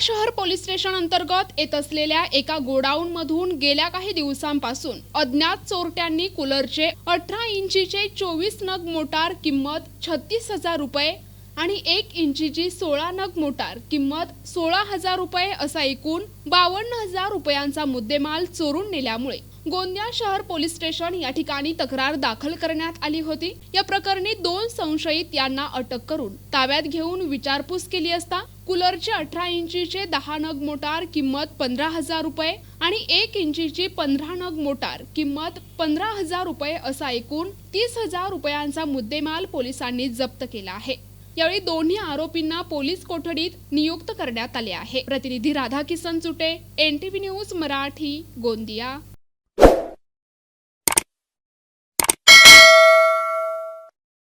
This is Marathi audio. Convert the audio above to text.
शहर पोलीस स्टेशन अंतर्गत येत असलेल्या एका गोडाऊन मधून गेल्या काही दिवसांपासून अज्ञात चोरट्यांनी कूलरचे अठरा इंचीचे चोवीस नग मोटार किंमत छत्तीस हजार रुपये आणि एक इंचीची सोळा नग मोटार किंमत सोळा हजार रुपये असा एकूण बावन्न हजार रुपयांचा मुद्देमाल चोरून नेल्यामुळे गोंदिया शहर पोलीस स्टेशन या ठिकाणी तक्रार दाखल करण्यात आली होती. या प्रकरणी दोन संशयित यांना अटक करून ताब्यात घेऊन विचारपूस केली असता कूलरचे अठरा इंचीचे दहा नग मोटार किंमत पंधरा हजार रुपये आणि एक इंचीची पंधरा नग मोटार किंमत पंधरा हजार रुपये असा एकूण तीस हजार रुपयांचा मुद्देमाल पोलिसांनी जप्त केला आहे. यावेळी दोन्ही आरोपींना पोलीस कोठडीत नियुक्त करण्यात आले आहे. प्रतिनिधी राधा किसन चुटे एनटीव्ही न्यूज मराठी गोंदिया.